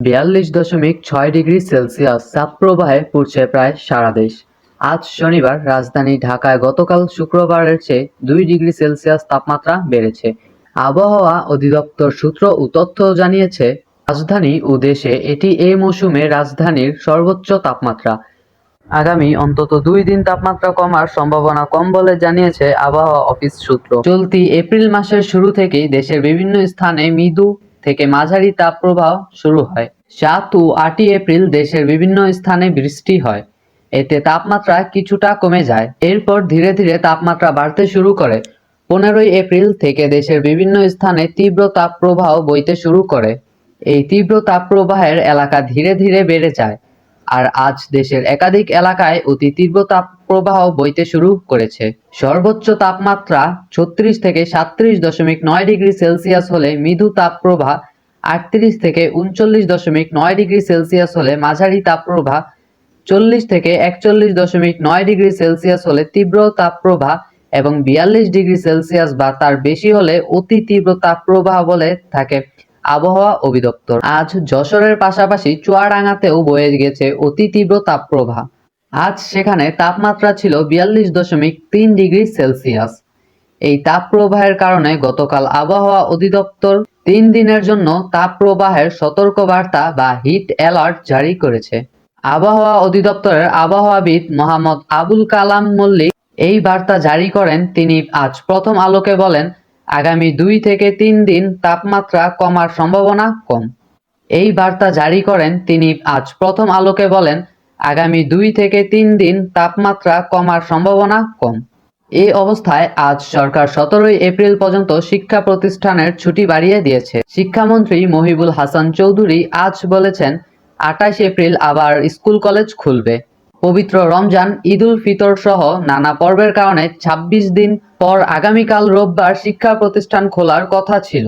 বিয়াল্লিশ দশমিক ছয় ডিগ্রি সেলসিয়াস তাপপ্রবাহে পড়ছে প্রায় সারা দেশ। আজ শনিবার রাজধানী ঢাকায় গতকাল শুক্রবারের চেয়ে দুই ডিগ্রি সেলসিয়াস তাপমাত্রা বেড়েছে। আবহাওয়া অধিদপ্তর সূত্র ও তথ্য জানিয়েছে, রাজধানী ও দেশে এটি এই মৌসুমে রাজধানীর সর্বোচ্চ তাপমাত্রা। আগামী অন্তত দুই দিন তাপমাত্রা কমার সম্ভাবনা কম বলে জানিয়েছে আবহাওয়া অফিস সূত্র। চলতি এপ্রিল মাসের শুরু থেকেই দেশের বিভিন্ন স্থানে মৃদু থেকে মাঝারি তাপপ্রবাহ শুরু হয়। সাত ও আটই এপ্রিল দেশের বিভিন্ন স্থানে বৃষ্টি হয়। এতে তাপমাত্রা কিছুটা কমে যায়। এরপর ধীরে ধীরে তাপমাত্রা বাড়তে শুরু করে। পনেরোই এপ্রিল থেকে দেশের বিভিন্ন স্থানে তীব্র তাপপ্রবাহ বইতে শুরু করে। এই তীব্র তাপপ্রবাহের এলাকা ধীরে ধীরে বেড়ে যায়। আর আজ দেশের একাধিক এলাকায় অতি তীব্র তাপপ্রবাহ বইতে শুরু করেছে। সর্বোচ্চ তাপমাত্রা ছত্রিশ থেকে সাতত্রিশ দশমিক নয় ডিগ্রি সেলসিয়াস হলে মৃদু তাপপ্রবাহ আটত্রিশ থেকে উনচল্লিশ দশমিক নয় ডিগ্রি সেলসিয়াস হলে মাঝারি তাপপ্রবাহ চল্লিশ থেকে একচল্লিশ দশমিক নয় ডিগ্রি সেলসিয়াস হলে তীব্র তাপপ্রবাহ এবং বিয়াল্লিশ ডিগ্রি সেলসিয়াস বা তার বেশি হলে অতি তীব্র তাপপ্রবাহ বলে থাকে। আবহাওয়া অধিদপ্তর। আজ যশোরের পাশাপাশি চুয়াডাঙ্গাতেও বয়ে গেছে অতি তীব্র তাপপ্রবাহ। আজ সেখানে তাপমাত্রা ছিল বিয়াল্লিশ দশমিক তিন ডিগ্রি সেলসিয়াস। এই তাপপ্রবাহের কারণে গতকাল আবহাওয়া অধিদপ্তর তিন দিনের জন্য তাপপ্রবাহের সতর্কবার্তা বা হিট অ্যালার্ট জারি করেছে। আবহাওয়া অধিদপ্তরের আবহাওয়াবিদ মোহাম্মদ আবুল কালাম মল্লিক এই বার্তা জারি করেন। তিনি আজ প্রথম আলোকে বলেন আগামী দুই থেকে তিন দিন তাপমাত্রা কমার সম্ভাবনা কম। এই বার্তা জারি করেন তিনি আজ। প্রথম আলোকে বলেন, আগামী দুই থেকে তিন দিন তাপমাত্রা কমার সম্ভাবনা কম। এই অবস্থায় আজ সরকার সতেরোই এপ্রিল পর্যন্ত শিক্ষা প্রতিষ্ঠানের ছুটি বাড়িয়ে দিয়েছে। শিক্ষামন্ত্রী মহিবুল হাসান চৌধুরী আজ বলেছেন, আঠাশ এপ্রিল আবার স্কুল কলেজ খুলবে। পবিত্র রমজান ঈদুল ফিতর সহ নানা পর্বের কারণে ২৬ দিন পর আগামীকাল রোববার শিক্ষা প্রতিষ্ঠান খোলার কথা ছিল।